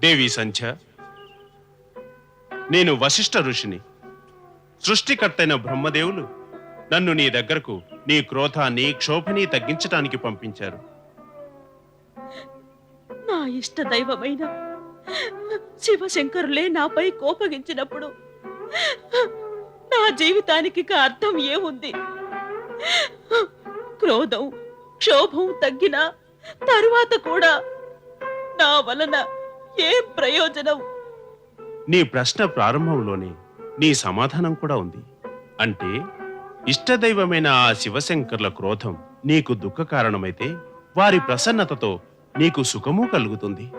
దేవి సంధ్య నేను వశిష్ఠ ఋషిని. సృష్టికర్తైన బ్రహ్మదేవులు నన్ను నీ దగ్గరకు నీ క్రోధాన్ని క్షోభని తగ్గించటానికి పంపించారు. ఇష్ట దైవమైన శివశంకరులే నాపై కోపగించినప్పుడు నా జీవితానికి అర్థం ఏముంది? క్రోధం క్షోభం తగ్గిన తరువాత కూడా నా వలన ఏం ప్రయోజనం? నీ ప్రశ్న ప్రారంభంలోనే నీ సమాధానం కూడా ఉంది. అంటే ఇష్టదైవమైన ఆ శివశంకర్ల క్రోధం నీకు దుఃఖ కారణమైతే వారి ప్రసన్నతతో నీకు సుఖము కలుగుతుంది.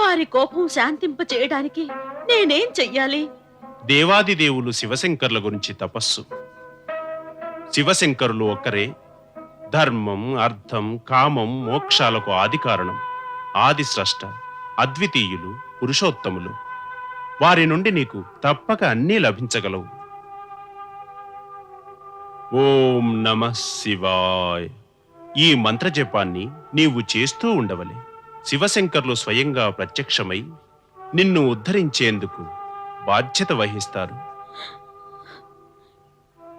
వారి కోపం శాంతింప చేయడానికి నేనేం చెయ్యాలి? దేవాది దేవులు శివశంకర్ల గురించి తపస్సు. శివశంకరులు ఒక్కరే ధర్మం అర్థం కామం మోక్షాలకు ఆది కారణం ఆది స్రష్ట అద్వితీయులు పురుషోత్తములు. వారి నుండి నీకు తప్పక అన్నీ లభించగలవు. ఓం నమ శివాయ్. ఈ మంత్రజపాన్ని నీవు చేస్తూ ఉండవలే. శివశంకర్లు స్వయంగా ప్రత్యక్షమై నిన్ను ఉద్ధరించేందుకు బాధ్యత వహిస్తారు.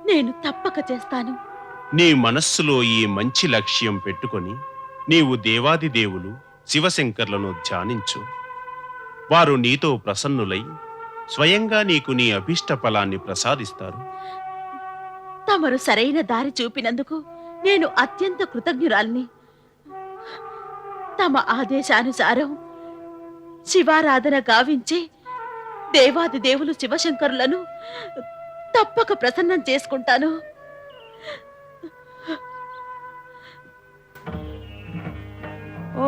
నేను తప్పక చేస్తాను. నీ మనస్సులో ఈ మంచి లక్ష్యం పెట్టుకొని నీవు దేవాది దేవులు శివశంకర్లను ధ్యానించు. వారు నీతో ప్రసన్నులై స్వయంగా నీకు నీ అభీష్ట ఫలాన్ని ప్రసాదిస్తారు. తమరు సరైన దారి చూపినందుకు నేను అత్యంత కృతజ్ఞురాల్ని. తమ ఆదేశానుసారం శివారాధన గావించి దేవాది దేవులు శివశంకరులను తప్పక ప్రసన్నం చేసుకుంటాను. ఓ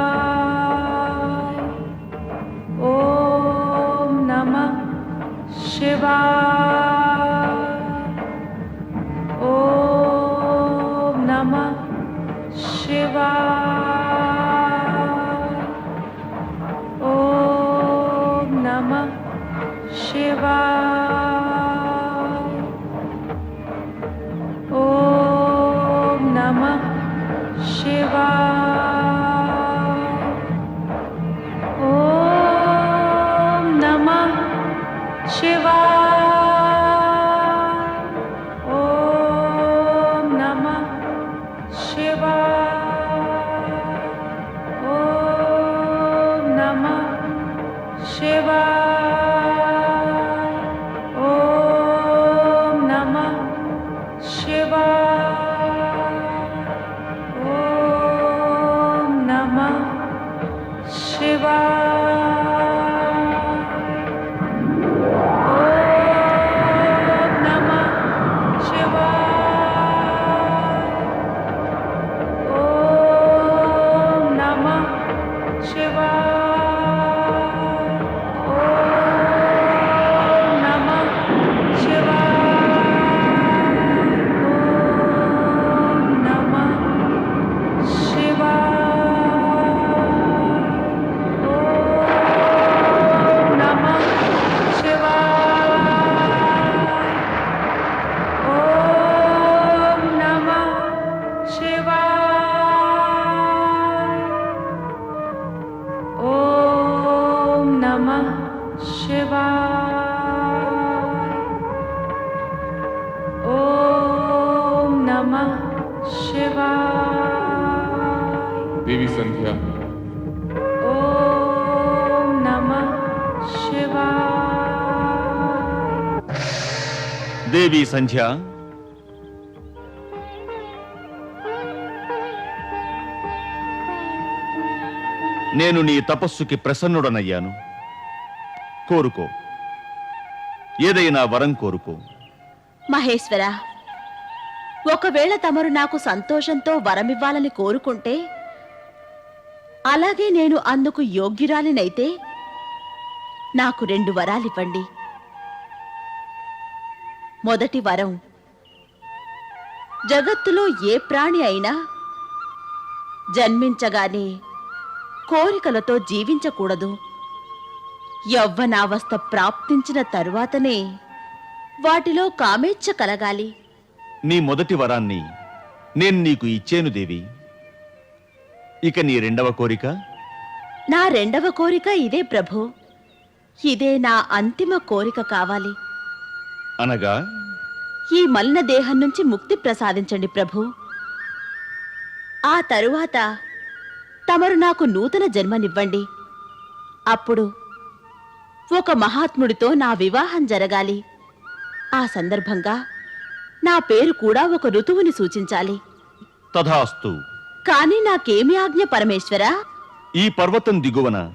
Shiva. देवी संध्या ॐ नमः शिवाय దేవి సంధ్య నేను నీ తపస్సుకి ప్రసన్నుడనయ్యాను కోరుకో ఏదైనా వరం కోరుకో మహేశ్వర ఒకవేళ తమరు నాకు సంతోషంతో వరమివ్వాలని కోరుకుంటే అలాగే నేను అందుకు యోగ్యురాలినైతే నాకు రెండు వరాలివ్వండి. మొదటి వరం జగత్తులో ఏ ప్రాణి అయినా జన్మించగానే కోరికలతో జీవించకూడదు. యవ్వనావస్థ ప్రాప్తించిన తరువాతనే వాటిలో కామేచ్ఛ కలగాలి. నీ మొదటి వరాన్ని నేను నీకు ఇచ్చేను దేవి. ఇక నీ రెండవ కోరిక? నా రెండవ కోరిక ఇదే ప్రభు. ఇదే నా అంతిమ కోరిక కావాలి. అనగా? ఈ మలిన దేహం నుంచి ముక్తి ప్రసాదించండి ప్రభు. ఆ తరువాత తమరు నాకు నూతన జన్మనివ్వండి. అప్పుడు ఒక మహాత్ముడితో నా వివాహం జరగాలి. ఆ సందర్భంగా నా పేరు కూడా ఒక ఋతువుని సూచించాలి. తథాస్తు. కానీ నాకేమి ఆజ్ఞ పరమేశ్వరా? ఈ పర్వతం దిగువన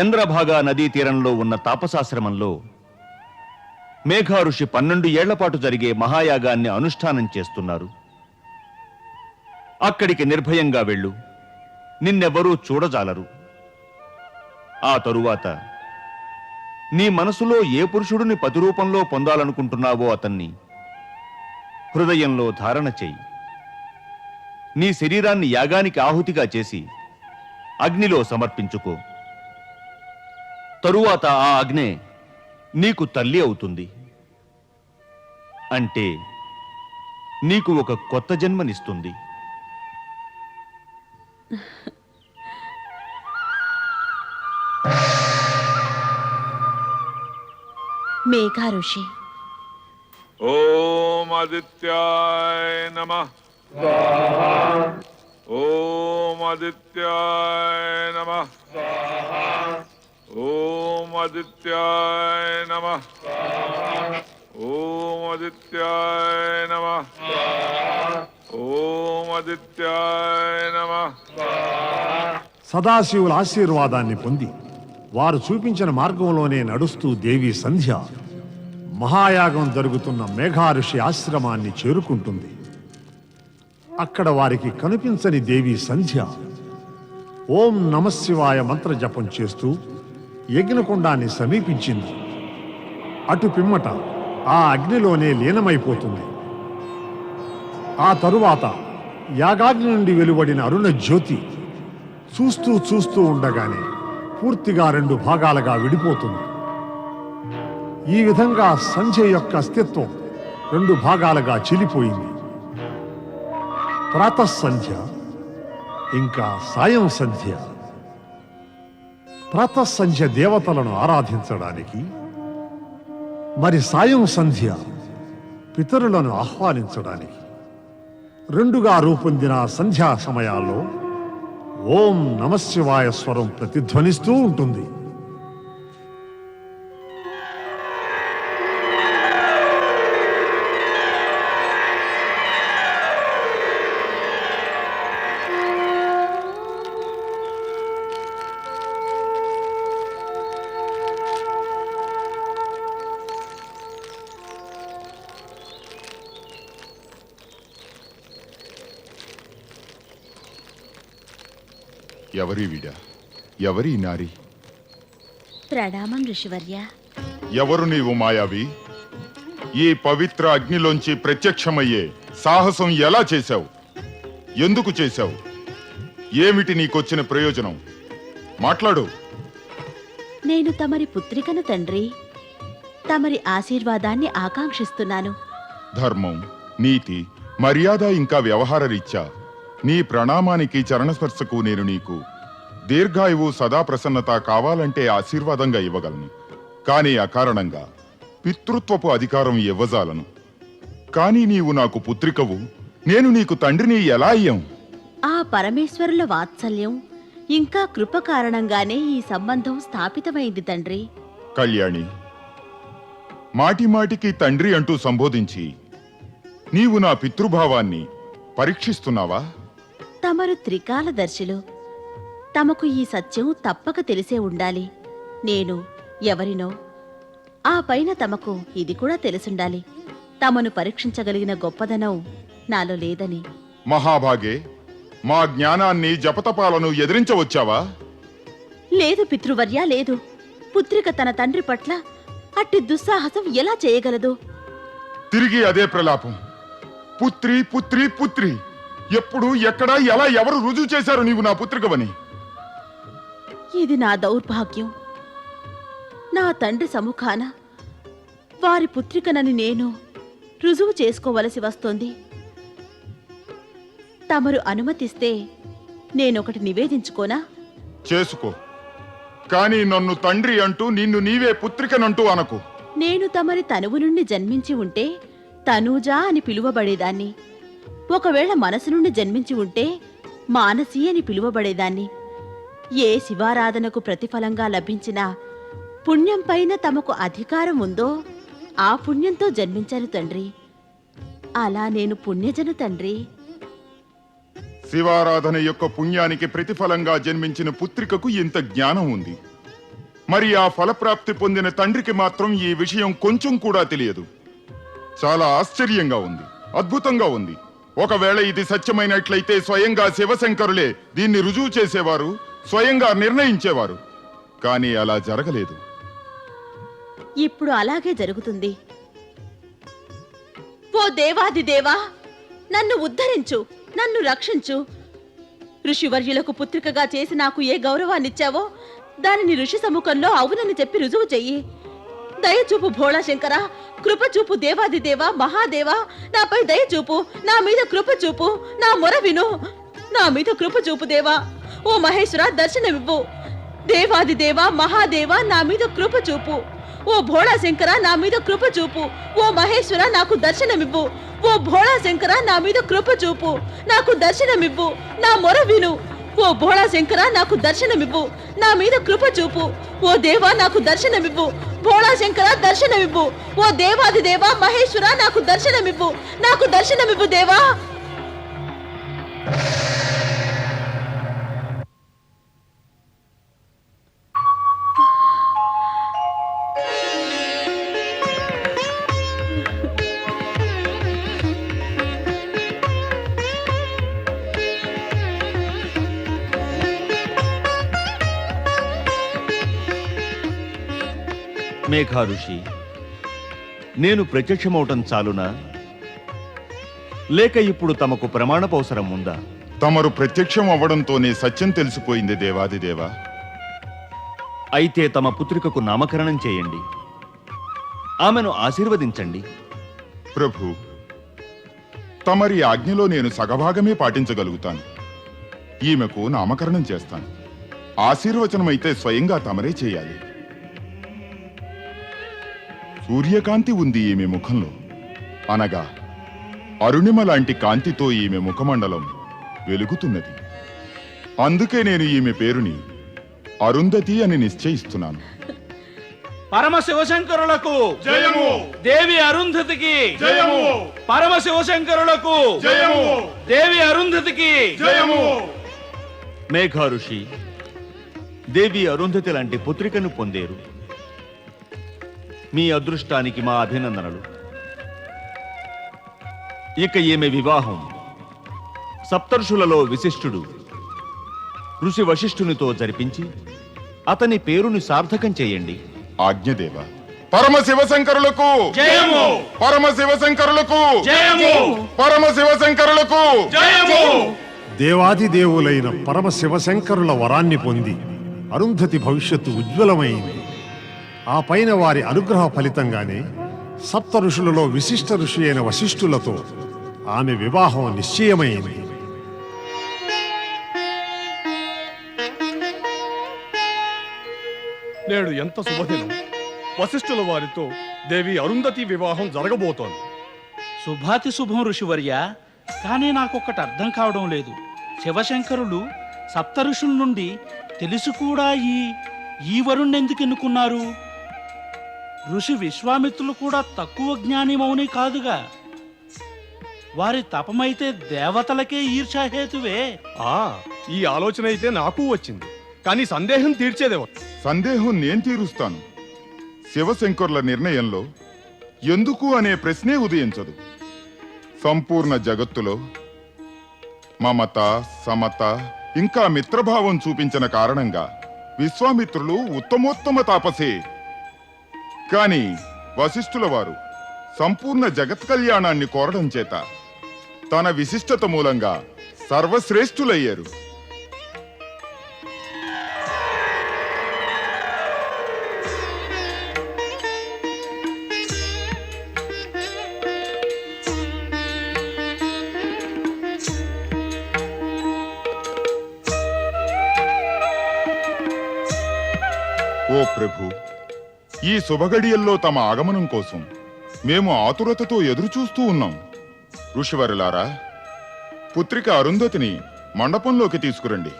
చంద్రభాగా నదీ తీరంలో ఉన్న తాపసాశ్రమంలో మేఘా ఋషి పన్నెండు ఏళ్ళపాటు జరిగే మహాయాగాన్ని అనుష్ఠానం చేస్తున్నారు. అక్కడికి నిర్భయంగా వెళ్ళు. నిన్నెవ్వరూ చూడజాలరు. ఆ తరువాత నీ మనసులో ఏ పురుషుడిని పతిరూపంలో పొందాలనుకుంటున్నావో అతన్ని హృదయంలో ధారణ చెయ్యి నీ శరీరాన్ని యాగానికి ఆహుతిగా చేసి అగ్నిలో సమర్పించుకో. తరువాత ఆ అగ్నే నీకు తల్లి అవుతుంది. అంటే నీకు ఒక కొత్త జన్మనిస్తుంది. మేఘా ఋషి ॐ आदित्याय नमः ॐ आदित्याय नमः ॐ आदित्याय नमः ॐ आदित्याय नमः ॐ आदित्याय नमः సదాశివుల ఆశీర్వాదాన్ని పొంది వారు చూపించిన మార్గంలోనే నడుస్తూ దేవి సంధ్య మహాయాగం జరుగుతున్న మేఘారుషి ఆశ్రమాన్ని చేరుకుంటుంది. అక్కడ వారికి కనిపించని దేవి సంధ్య ఓం నమశివాయ మంత్ర జపం చేస్తూ యజ్ఞకుండాన్ని సమీపించింది. అటు పిమ్మట ఆ అగ్నిలోనే లీనమైపోతుంది. ఆ తరువాత యాగాగ్ని నుండి వెలువడిన అరుణ జ్యోతి చూస్తూ చూస్తూ ఉండగానే పూర్తిగా రెండు భాగాలుగా విడిపోతుంది. ఈ విధంగా సంధ్య యొక్క అస్తిత్వం రెండు భాగాలుగా చిలిపోయింది. ప్రాతః సంధ్య ఇంకా సాయం సంధ్య. ప్రాతః సంధ్య దేవతలను ఆరాధించడానికి మరి సాయం సంధ్య పితరులను ఆహ్వానించడానికి. రెండుగా రూపొందిన సంధ్యా సమయాల్లో ఓం నమశివాయ స్వరం ప్రతిధ్వనిస్తూ ఉంటుంది. ఎవరి వీడ? ఎవరి నారి? ప్రణామం ఋషివర్య. ఎవరు నీవు మాయావి? ఈ పవిత్ర అగ్నిలోంచి ప్రత్యక్షమయ్యే సాహసం ఎలా చేశావు? ఎందుకు చేశావు? ఏమిటి నీకొచ్చిన ప్రయోజనం? మాట్లాడు. నేను తమరి పుత్రికను తండ్రి. తమరి ఆశీర్వాదాన్ని ఆకాంక్షిస్తున్నాను. ధర్మం నీతి మర్యాద ఇంకా వ్యవహార రీత్యా నీ ప్రణామానికి చరణస్పర్శకు నేను నీకు దీర్ఘాయువు సదా ప్రసన్నత కావాలంటే ఆశీర్వాదంగా ఇవ్వగలను. కానీ అకారణంగా పితృత్వపు అధికారం ఇవ్వజాలను. కానీ నీవు నాకు పుత్రికవు నేను నీకు తండ్రిని ఎలా అయ్యాం? ఆ పరమేశ్వరుల వాత్సల్యం ఇంకా కృప కారణంగానే ఈ సంబంధం స్థాపితమైంది తండ్రి. కళ్యాణి మాటి మాటికి తండ్రి అంటూ సంబోధించి నీవు నా పితృభావాన్ని పరీక్షిస్తున్నావా? తమరు త్రికాలదర్శులు తమకు ఈ సత్యం తప్పక తెలిసే ఉండాలి. నేను ఎవరినో ఆ పైన తమకు ఇది కూడా తెలుసుండాలి. తమను పరీక్షించగలిగిన గొప్పదనం నాలో లేదని. మహాభాగే మా జ్ఞానాన్ని జపతపాలను ఎదిరించవచ్చావా? లేదు పితృవర్య లేదు. పుత్రిక తన తండ్రి పట్ల అట్టి దుస్సాహసం ఎలా చేయగలదు? తిరిగి అదే ప్రలాపం. పుత్రి పుత్రి పుత్రి ఎప్పుడు ఎక్కడ ఎలా ఎవరు రుజువు చేశారు నీవు నా పుత్రికవని? ఇది నా దౌర్భాగ్యం. నా తండ్రి సముఖాన వారి పుత్రికనని నేను రుజువు చేసుకోవలసి వస్తోంది. తమరు అనుమతిస్తే నేనొకటి నివేదించుకోనా? చేసుకో. కానీ నన్ను తండ్రి అంటూ నిన్ను నీవే పుత్రికనంటూ అనకు. నేను తమరి తనువు నుండి జన్మించి ఉంటే తనూజా అని పిలువబడేదాన్ని. ఒకవేళ మనసు నుండి జన్మించి ఉంటే మానసి అని పిలువబడేదాన్ని. ఏ శివారాధనకు ప్రతిఫలంగా లభించిన పుణ్యం పైన తమకు అధికారం ఉందో ఆ పుణ్యంతో జన్మించాను తండ్రి. అలా నేను పుణ్యజను తండ్రి. శివారాధన యొక్క పుణ్యానికి ప్రతిఫలంగా జన్మించిన పుత్రికకు ఇంత జ్ఞానం ఉంది. మరి ఆ ఫలప్రాప్తి పొందిన తండ్రికి మాత్రం ఈ విషయం కొంచెం కూడా తెలియదు. చాలా ఆశ్చర్యంగా ఉంది అద్భుతంగా ఉంది. ఒకవేళ ఇది సత్యమైనట్లయితే స్వయంగా శివశంకరులే దీన్ని రుజువు చేసేవారు. స్వయంగా నిర్ణయించేవారు. కానీ అలా జరగలేదు. ఇప్పుడు అలాగే జరుగుతుంది. ఓ దేవాది దేవా నన్ను ఉద్ధరించు నన్ను రక్షించు. ఋషివర్యులకు పుత్రికగా చేసి నాకు ఏ గౌరవాన్నిచ్చావో దానిని ఋషి సముఖంలో అవునని చెప్పి రుజువు చెయ్యి. దయచూపు భోళాశంకర శంకర కృప చూపు దేవాది దేవా మహాదేవా నాపై దయచూపు నా మీద కృపచూపు నా మొర విను. నా మీద కృపచూపు దేవా. ఓ మహేశ్వర దర్శనమివ్వు. దేవాది దేవా మహాదేవా నా మీద కృప చూపు. ఓ భోళా శంకర నా మీద కృప చూపు. ఓ మహేశ్వర నాకు దర్శనమివ్వు. ఓ భోళా శంకర నా మీద కృప చూపు. నాకు దర్శనమివ్వు. నా మొర విను. ఓ భోళా శంకర నాకు దర్శనమివ్వు. నా మీద కృప చూపు. ఓ దేవా నాకు దర్శనమివ్వు. భోళా శంకర దర్శనమివ్వు. ఓ దేవాది దేవా మహేశ్వర నాకు దర్శనమివ్వు. నాకు దర్శనమివ్వు దేవా. మేఘా ఋషి నేను ప్రత్యక్షమవటం చాలునా? లేక ఇప్పుడు తమకు ప్రమాణపవసరం ఉందా తమరు ప్రత్యక్షం అవ్వడంతోనే సత్యం తెలిసిపోయింది దేవాది దేవా అయితే తమ పుత్రికకు నామకరణం చేయండి. ఆమెను ఆశీర్వదించండి. ప్రభు తమరి ఆజ్ఞలో నేను సగభాగమే పాటించగలుగుతాను. ఈమెకు నామకరణం చేస్తాను. ఆశీర్వచనమైతే స్వయంగా తమరే చేయాలి. సూర్యకాంతి ఉంది ఈమె ముఖంలో. అనగా అరుణిమ లాంటి కాంతితో ఈమె ముఖమండలం వెలుగుతున్నది. అందుకే నేను ఈమె పేరుని అరుంధతి అని నిశ్చయిస్తున్నాను. పరమ శివశంకరులకు జయము! దేవి అరుంధతికి జయము! పరమ శివశంకరులకు జయము! దేవి అరుంధతికి జయము! మేఘా ఋషి దేవి అరుంధతి లాంటి పుత్రికను పొందేరు. మీ అదృష్టానికి మా అభినందనలు. ఇక ఈమె వివాహం. సప్తర్షులలో విశిష్టుడు ఋషి వశిష్ఠునితో జరిపించి అతని పేరుని సార్థకం చేయండి. ఆజ్ఞదేవ పరమ శివశంకరులకు జయము! పరమ శివశంకరులకు జయము! పరమ శివశంకరులకు జయము! దేవాది దేవులైన పరమ శివశంకరుల వరాన్ని పొంది అరుంధతి భవిష్యత్తు ఉజ్వలమైంది. ఆ పైన వారి అనుగ్రహ ఫలితంగానే సప్త ఋషులలో విశిష్ట ఋషి అయిన వశిష్ఠులతో ఆమె వివాహం నిశ్చయమైంది. నేడు ఎంత శుభదినం. వశిష్ఠుల వారితో దేవి అరుంధతి వివాహం జరగబోతోంది. శుభాతి శుభం ఋషివర్య కానీ నాకొక్కటి అర్థం కావడం లేదు. శివశంకరులు సప్త ఋషుల నుండి తెలిసి కూడా ఈ ఈ వరుణ్ణి ఎందుకు ఎన్నుకున్నారు? ఋషి విశ్వామిత్రులు కూడా తక్కువ జ్ఞాని మౌని కాదుగా. వారి తపమైతే దేవతలకే ఈర్షాహేతువే ఆ ఈ ఆలోచన అయితే నాకు వచ్చింది. కానీ సందేహం తీర్చేదేవరు సందేహం నేను తీరుస్తాను. శివశంకరుల నిర్ణయంలో ఎందుకు అనే ప్రశ్నే ఉదయించదు. సంపూర్ణ జగత్తులో మమత సమత ఇంకా మిత్రభావం చూపించిన కారణంగా విశ్వామిత్రులు ఉత్తమోత్తమ తాపసే కాని వశిష్ఠుల వారు సంపూర్ణ జగత్ కళ్యాణాన్ని కోరడం చేత తన విశిష్టత మూలంగా సర్వశ్రేష్ఠులయ్యారు. ఈ శుభగడియల్లో తమ ఆగమనం కోసం మేము ఆతురతతో ఎదురుచూస్తూ ఉన్నాం. ఋషివరులారా పుత్రిక అరుంధతిని మండపంలోకి తీసుకురండి.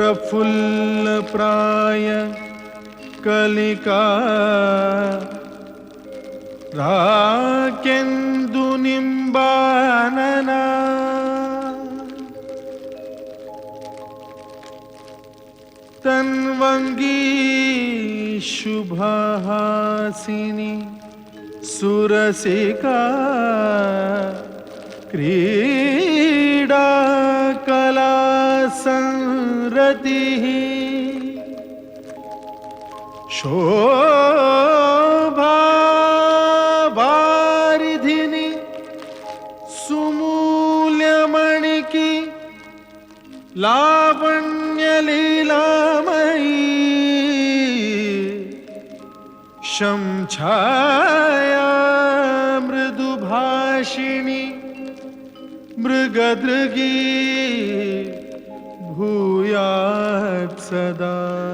प्रफुल्ल प्राय कलिका राकेन्दुनिम्बानना तन्वङ्गी शुभहासिनी सुरसिका क्रीडा कला मतिः शोभावारिधिनि सुमूल्यमणिकी लावण्यलीलामयी। शं छाया मृदुभाषिणि मृगदृगी। भूयात् सदा